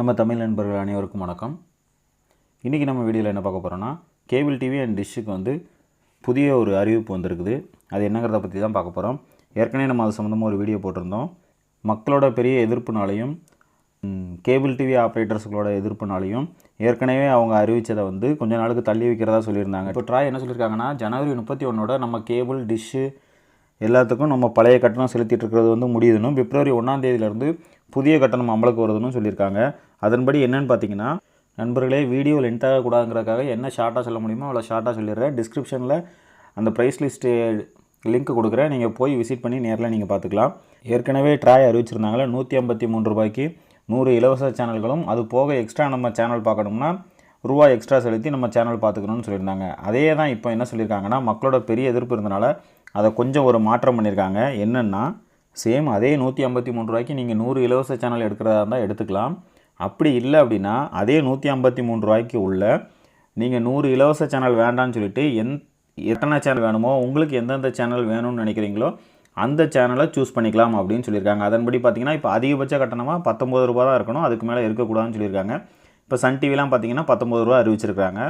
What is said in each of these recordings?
நம்ம தமிழ் நண்பர்கள் அனைவருக்கும் வணக்கம். இன்றைக்கி நம்ம வீடியோவில் என்ன பார்க்க போகிறோன்னா கேபிள் டிவி அண்ட் டிஷ்ஷுக்கு வந்து புதிய ஒரு அறிவிப்பு வந்திருக்குது. அது என்னங்கிறத பற்றி தான் பார்க்க போகிறோம் ஏற்கனவே நம்ம அது சம்மந்தமாக ஒரு வீடியோ போட்டிருந்தோம். மக்களோட பெரிய எதிர்ப்புனாலையும் கேபிள் டிவி ஆப்ரேட்டர்ஸ்களோட எதிர்ப்புனாலையும் ஏற்கனவே அவங்க அறிவித்ததை வந்து கொஞ்ச நாளுக்கு தள்ளி வைக்கிறதா சொல்லியிருந்தாங்க. இப்போ ட்ராய் என்ன சொல்லியிருக்காங்கன்னா ஜனவரி முப்பத்தி ஒன்றோட நம்ம கேபிள் டிஷ்ஷு எல்லாத்துக்கும் நம்ம பழைய கட்டணம் செலுத்திட்டு இருக்கிறது வந்து முடியுதுன்னு பிப்ரவரி ஒன்றாம் தேதியிலேருந்து புதிய கட்டணம் அமலுக்கு வருதுன்னு சொல்லியிருக்காங்க. அதன்படி என்னென்னு பார்த்தீங்கன்னா நண்பர்களே வீடியோ லென்த்தாக கூடாதுங்கிறதுக்காக என்ன ஷார்ட்டாக சொல்ல முடியுமோ அவ்வளோ ஷார்ட்டாக சொல்லிடுறேன். டிஸ்கிரிப்ஷனில் அந்த ப்ரைஸ் லிஸ்ட்டு லிங்க் கொடுக்குறேன். நீங்கள் போய் விசிட் பண்ணி நேரில் நீங்கள் பார்த்துக்கலாம். ஏற்கனவே ட்ராய் அறிவிச்சிருந்தாங்களே நூற்றி ஐம்பத்தி மூணு ரூபாய்க்கு நூறு இலவச சேனல்களும் அது போக எக்ஸ்ட்ரா நம்ம சேனல் பார்க்கணும்னா ரூபா எக்ஸ்ட்ரா செலுத்தி நம்ம சேனல் பார்த்துக்கணும்னு சொல்லியிருந்தாங்க. அதே தான் இப்போ என்ன சொல்லியிருக்காங்கன்னா மக்களோட பெரிய எதிர்ப்பு இருந்தனால அதை கொஞ்சம் ஒரு மாற்றம் பண்ணியிருக்காங்க. என்னென்னா சேம் அதே நூற்றி ஐம்பத்தி மூணு ரூபாய்க்கு நீங்கள் நூறு இலவச சேனல் எடுக்கிறதா இருந்தால் எடுத்துக்கலாம். அப்படி இல்லை அப்படின்னா அதே நூற்றி ஐம்பத்தி மூணு ரூபாய்க்கு உள்ள நீங்கள் நூறு இலவச சேனல் வேண்டான்னு சொல்லிட்டு எந் எத்தனை சேனல் வேணுமோ உங்களுக்கு எந்தெந்த சேனல் வேணும்னு நினைக்கிறீங்களோ அந்த சேனலை சூஸ் பண்ணிக்கலாம் அப்படின்னு சொல்லியிருக்காங்க. அதன்படி பார்த்தீங்கன்னா இப்போ அதிகபட்ச கட்டணமாக பத்தொம்பது ரூபா தான் இருக்கணும். அதுக்கு மேலே இருக்கக்கூடாதுன்னு சொல்லியிருக்காங்க. இப்போ சன் டிவிலாம் பார்த்தீங்கன்னா பத்தொம்பது ரூபா அறிவிச்சிருக்காங்க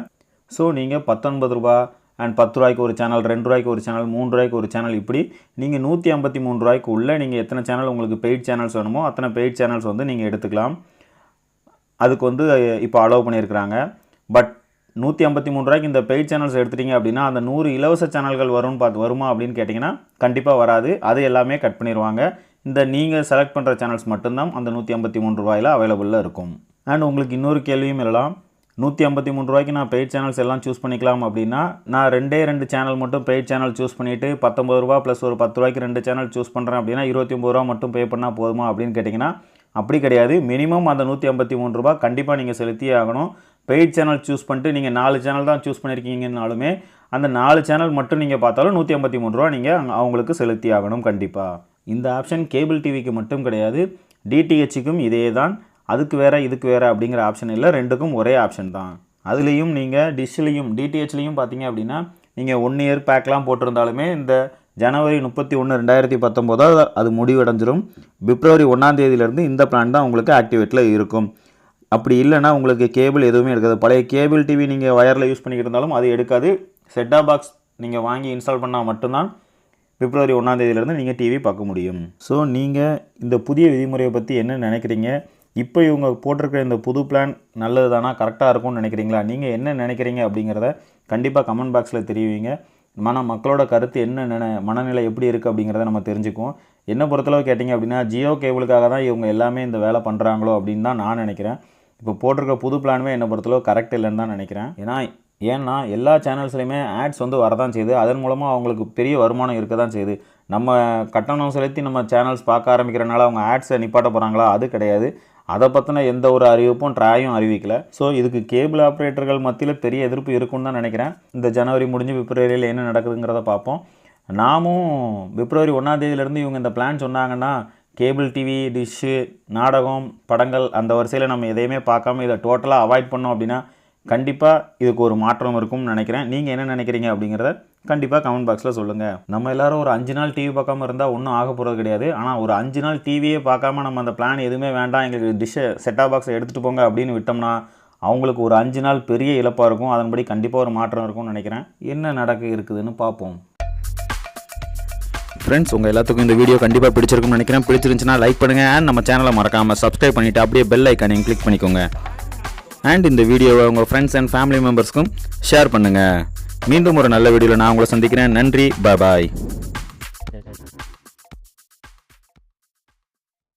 ஸோ நீங்கள் பத்தொன்பது ரூபா அண்ட் பத்து ரூபாய்க்கு ஒரு சேனல் ரெண்டு ரூபாய்க்கு ஒரு சேனல் மூணு ரூபாய்க்கு ஒரு சேனல் இப்படி நீங்கள் நூற்றி ஐம்பத்தி மூணு ரூபாய்க்கு உள்ள நீங்கள் எத்தனை சேனல் உங்களுக்கு பெய்ட் சேனல்ஸ் வேணுமோ அத்தனை பெய்ட் சேனல்ஸ் வந்து நீங்கள் எடுத்துக்கலாம். அதுக்கு வந்து இப்போ அலோவ் பண்ணியிருக்கிறாங்க. பட் நூற்றி ஐம்பத்தி மூணு ரூபாய்க்கு இந்த பெய்ட் சேனல்ஸ் எடுத்துட்டீங்க அப்படின்னா அந்த நூறு இலவச சேனல்கள் வரும்னு பார்த்து வருமா அப்படின்னு கேட்டிங்கன்னா கண்டிப்பாக வராது. அது எல்லாமே கட் பண்ணிடுவாங்க இந்த நீங்கள் செலக்ட் பண்ணுற சேனல்ஸ் மட்டும்தான் அந்த நூற்றி ஐம்பத்தி மூணு ரூபாயில் அவைலபிளில் இருக்கும். அண்ட் உங்களுக்கு இன்னொரு கேள்வியும் எல்லாம் நூற்றி ஐம்பத்தி மூணு ரூபாய்க்கு நான் பெய்ட் சேனல்ஸ் எல்லாம் சூஸ் பண்ணிக்கலாம் அப்படின்னா நான் ரெண்டே ரெண்டு சேனல் மட்டும் பெய்ட் சேனல் சூஸ் பண்ணிவிட்டு பத்தொம்பது ரூபா ப்ளஸ் ஒரு பத்து ரூபாய்க்கு ரெண்டு சேனல் சூஸ் பண்ணுறேன் அப்படின்னா இருபத்தி ஒம்பது ரூபா மட்டும் பே பண்ணால் போதுமா அப்படின்னு கேட்டிங்கன்னா அப்படி கிடையாது. மினிமம் அந்த நூற்றி ஐம்பத்தி மூணு ரூபா கண்டிப்பாக நீங்கள் செலுத்தியே ஆகணும். பெய்ட் சேனல் சூஸ் பண்ணிட்டு நீங்கள் நாலு சேனல் தான் சூஸ் பண்ணியிருக்கீங்கனாலுமே அந்த நாலு சேனல் மட்டும் நீங்கள் பார்த்தாலும் நூற்றி ஐம்பத்தி மூணு ரூபா நீங்கள் அவங்களுக்கு செலுத்தி ஆகணும் கண்டிப்பாக இந்த ஆப்ஷன் கேபிள் டிவிக்கு மட்டும் கிடையாது. டிடிஹெச்சுக்கும் இதே தான். அதுக்கு வேறு இதுக்கு வேறு அப்படிங்கிற ஆப்ஷன் இல்லை. ரெண்டுக்கும் ஒரே ஆப்ஷன் தான். அதுலேயும் நீங்கள் டிஷ்லேயும் டிடிஹெச்லேயும் பார்த்தீங்க அப்படின்னா நீங்கள் ஒன் இயர் பேக்லாம் போட்டிருந்தாலுமே இந்த ஜனவரி முப்பத்தி ஒன்று ரெண்டாயிரத்தி பத்தொம்போதாவது அது முடிவடைஞ்சிரும். பிப்ரவரி ஒன்றாம் தேதியிலேருந்து இந்த பிளான் தான் உங்களுக்கு ஆக்டிவேட்டில் இருக்கும். அப்படி இல்லைன்னா உங்களுக்கு கேபிள் எதுவுமே எடுக்காது. பழைய கேபிள் டிவி நீங்கள் ஒயரில் யூஸ் பண்ணிக்கிட்டு இருந்தாலும் அது எடுக்காது. செட்டாக பாக்ஸ் நீங்கள் வாங்கி இன்ஸ்டால் பண்ணால் மட்டும்தான் பிப்ரவரி ஒன்றாம் தேதியிலேருந்து நீங்கள் டிவி பார்க்க முடியும். ஸோ நீங்கள் இந்த புதிய விதிமுறையை பற்றி என்ன நினைக்கிறீங்க? இப்போ இவங்க போட்டிருக்கிற இந்த புது பிளான் நல்லது தானா கரெக்டாக இருக்கும்னு நினைக்கிறீங்களா? நீங்கள் என்ன நினைக்கிறீங்க அப்படிங்கிறத கண்டிப்பாக கமெண்ட் பாக்ஸில் தெரிவிங்க. மன மக்களோட கருத்து என்ன மனநிலை எப்படி இருக்குது அப்படிங்கிறத நம்ம தெரிஞ்சுக்குவோம். என்ன பொறுத்தளவு கேட்டிங்க அப்படின்னா ஜியோ கேபிளுக்காக தான் இவங்க எல்லாமே இந்த வேலை பண்ணுறாங்களோ அப்படின்னு தான் நான் நினைக்கிறேன். இப்போ போட்டிருக்க புது பிளானுமே என்னை பொறுத்தளவு கரெக்ட் இல்லைன்னு தான் நினைக்கிறேன். ஏன்னா ஏன்னா எல்லா சேனல்ஸ்லையுமே ஆட்ஸ் வந்து வரதான் செய்யுது. அதன் மூலமாக அவங்களுக்கு பெரிய வருமானம் இருக்க தான் செய்யுது. நம்ம கட்டணம் செலுத்தி நம்ம சேனல்ஸ் பார்க்க ஆரம்பிக்கிறனால அவங்க ஆட்ஸை நிப்பாட்ட போகிறாங்களா அது கிடையாது. அதை பற்றின எந்த ஒரு அறிவிப்பும் ட்ராயும் அறிவிக்கல. ஸோ இதுக்கு கேபிள் ஆப்ரேட்டர்கள் மத்தியில் பெரிய எதிர்ப்பு இருக்குன்னு தான் நினைக்கிறேன். இந்த ஜனவரி முடிஞ்சு பிப்ரவரியில் என்ன நடக்குதுங்கிறத பார்ப்போம். நாமும் பிப்ரவரி ஒன்றாந்தேதியிலேருந்து இவங்க இந்த பிளான் சொன்னாங்கன்னா கேபிள் டிவி டிஷ்ஷு நாடகம் படங்கள் அந்த வரிசையில் நம்ம எதையுமே பார்க்காம இதை டோட்டலாக அவாய்ட் பண்ணோம் அப்படின்னா கண்டிப்பாக இதுக்கு ஒரு மாற்றம் இருக்கும்னு நினைக்கிறேன். நீங்கள் என்ன நினைக்கிறீங்க அப்படிங்கிறத கண்டிப்பாக கமெண்ட் பாக்ஸில் சொல்லுங்கள் நம்ம எல்லாரும் ஒரு அஞ்சு நாள் டிவி பார்க்காம இருந்தால் ஒன்றும் ஆக போகிறது கிடையாது. ஆனால் ஒரு அஞ்சு நாள் டிவியே பார்க்காம நம்ம அந்த பிளான் எதுவுமே வேண்டாம். எங்களுக்கு டிஷ்ஷை செட்டாப் பாக்ஸை எடுத்துகிட்டு போங்க அப்படின்னு விட்டோம்னா அவங்களுக்கு ஒரு அஞ்சு நாள் பெரிய இழப்பாக இருக்கும். அதன்படி கண்டிப்பாக ஒரு மாற்றம் இருக்கும்னு நினைக்கிறேன். என்ன நடக்க இருக்குதுன்னு பார்ப்போம். ஃப்ரெண்ட்ஸ் உங்கள் எல்லாத்துக்கும் இந்த வீடியோ கண்டிப்பாக பிடிச்சிருக்கும்னு நினைக்கிறேன். பிடிச்சிருந்துச்சுன்னா லைக் பண்ணுங்கள் அண்ட் நம்ம சேனலை மறக்காமல் சப்ஸ்கிரைப் பண்ணிவிட்டு அப்படியே பெல் ஐக்கானையும் கிளிக் பண்ணிக்கோங்க. அண்ட் இந்த வீடியோவை உங்கள் ஃப்ரெண்ட்ஸ் அண்ட் ஃபேமிலி மெம்பர்ஸ்க்கும் ஷேர் பண்ணுங்கள் மீண்டும் ஒரு நல்ல வீடியோவில் நான் உங்களை சந்திக்கிறேன். நன்றி. பாய்